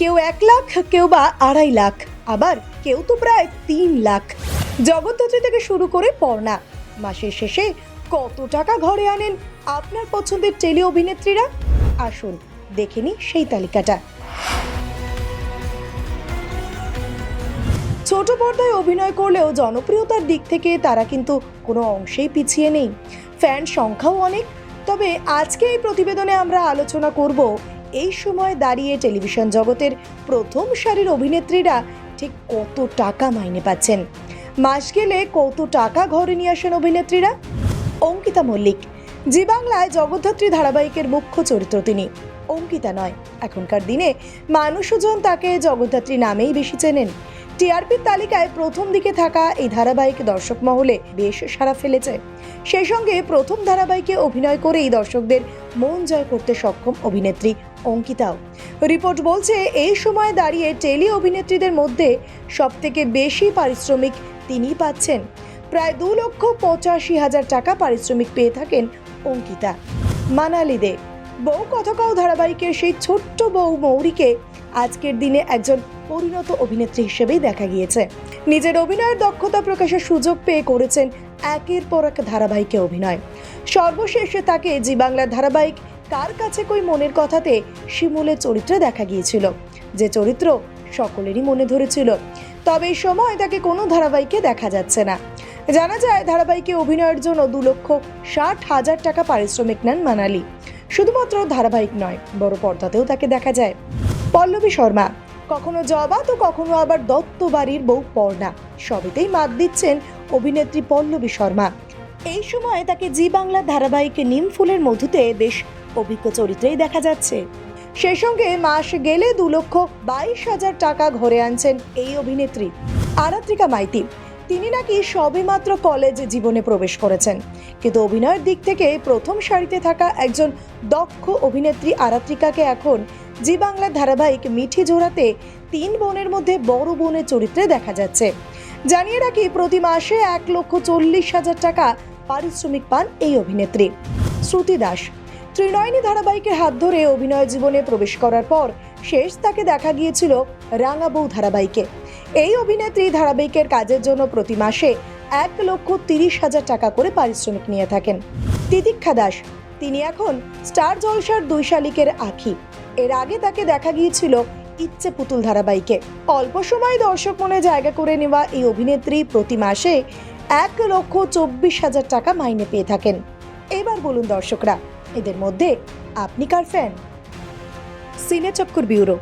কেউ এক লাখ, কেউ বা আড়াই লাখ, আবার কেউ তো প্রায় তিন লাখ। জগদ্ধাত্রী থেকে শুরু করে পর্ণা। মাসের শেষে কত টাকা ঘরে আনেন আপনার পছন্দের টেলি অভিনেত্রীরা? আসুন, দেখে নিই সেই তালিকাটা। ছোট পর্দায় অভিনয় করলেও জনপ্রিয়তার দিক থেকে তারা কিন্তু কোনো অংশেই পিছিয়ে নেই। ফ্যান সংখ্যাও অনেক, তবে আজকে এই প্রতিবেদনে আমরা আলোচনা করব এই সময় দাঁড়িয়ে টেলিভিশন জগতের প্রথম সারির অভিনেত্রীরা ঠিক কত টাকা মাইনে পাচ্ছেন? মাস গেলে কত টাকা ঘরে নিয়ে আসেন অভিনেত্রীরা? অঙ্কিতা মল্লিক, জি বাংলায় জগদ্ধাত্রী ধারাবাহিকের মুখ্য চরিত্র তিনি। অঙ্কিতা নয়, এখনকার দিনে মানুষজন তাকে জগদ্ধাত্রী নামেই বেশি চেনেন। টিআরপির তালিকায় প্রথম দিকে থাকা এই ধারাবাহিক দর্শক মহলে বেশ সাড়া ফেলেছে। সেই সঙ্গে প্রথম ধারাবাহিকে অভিনয় করেই দর্শকদের মন জয় করতে সক্ষম অভিনেত্রী অঙ্কিতাও। রিপোর্ট বলছে, এই সময় দাঁড়িয়ে টেলি অভিনেত্রীদের মধ্যে সবথেকে বেশি পারিশ্রমিক তিনি পাচ্ছেন। প্রায় দু লক্ষ পঁচাশি হাজার টাকা পারিশ্রমিক পেয়ে থাকেন অঙ্কিতা। মানালি দে বউ কথকাও ধারাবাহিকের সেই ছোট্ট বউ মৌরিকে আজকের দিনে একজন পরিণত অভিনেত্রী হিসেবেই দেখা গিয়েছে। নিজের অভিনয়ের দক্ষতা প্রকাশের সুযোগ পেয়ে করেছেন একের পর এক ধারাবাহিকে অভিনয়। সর্বশেষে তাকে জি বাংলার ধারাবাহিক কার কাছে কই মনের কথাতে শিমুলের চরিত্রে দেখা গিয়েছিল। যে চরিত্র সকলেরই মনে ধরেছিল। তবে এই সময় তাকে কোনো ধারাবাহিকে দেখা যাচ্ছে না। জানা যায়, ধারাবাহিকে অভিনয়ের জন্য দু লক্ষ ষাট হাজার টাকা পারিশ্রমিক নেন মানালি। শুধুমাত্র ধারাবাহিক নয়, বড় পর্দাতেও তাকে দেখা যায়। পল্লবী শর্মা। কখনো জবা তো কখনো আবার দত্ত বাড়ির বউ পর্ণা। সবেতেই মাত দিচ্ছেন অভিনেত্রী পল্লবী শর্মা। এই সময় তাকে জি বাংলা ধারাবাহিক নিম ফুলের মধুতে বেশ অভিজ্ঞ চরিত্রেই দেখা যাচ্ছে। সেই সঙ্গে মাস গেলে দু লক্ষ বাইশ হাজার টাকা ঘরে আনছেন এই অভিনেত্রী আরাত্রিকা মাইতি। তিনি নাকি সবেমাত্র কলেজ জীবনে প্রবেশ করেছেন। কিন্তু অভিনয়ের দিক থেকে প্রথম সারিতে থাকা একজন দক্ষ অভিনেত্রী আরাত্রিকাকে এখন জি বাংলার ধারাবাহিক মিঠি জোড়াতে তিন বোনের মধ্যে বড় বোনের চরিত্রে দেখা যাচ্ছে। জানিয়ে রাখি, প্রতি মাসে এক লক্ষ চল্লিশ হাজার টাকা পারিশ্রমিক পান এই অভিনেত্রী। শ্রুতি দাস, ত্রিনয়নী ধারাবাহিকের হাত ধরে অভিনয় জীবনে প্রবেশ করার পর শেষ তাকে দেখা গিয়েছিল রাঙাবৌ ধারাবাহিকে। এই অভিনেত্রী ধারাবাহিকের কাজের জন্য প্রতি মাসে এক লক্ষ তিরিশ হাজার টাকা করে পারিশ্রমিক নিয়ে থাকেন। তিতিক্ষা দাস, তিনি এখন স্টার জলসার দুই শালিকের আখি। এর আগে তাকে দেখা গিয়েছিল ইচ্ছে পুতুল ধারাবাহিকে। অল্প সময় দর্শক মনে জায়গা করে নেওয়া এই অভিনেত্রী প্রতি মাসে এক লক্ষ চব্বিশ হাজার টাকা মাইনে পেয়ে থাকেন। এবার বলুন দর্শকরা, এদের মধ্যে আপনি কার ফ্যান সিনে চক্কর ব্যুরো।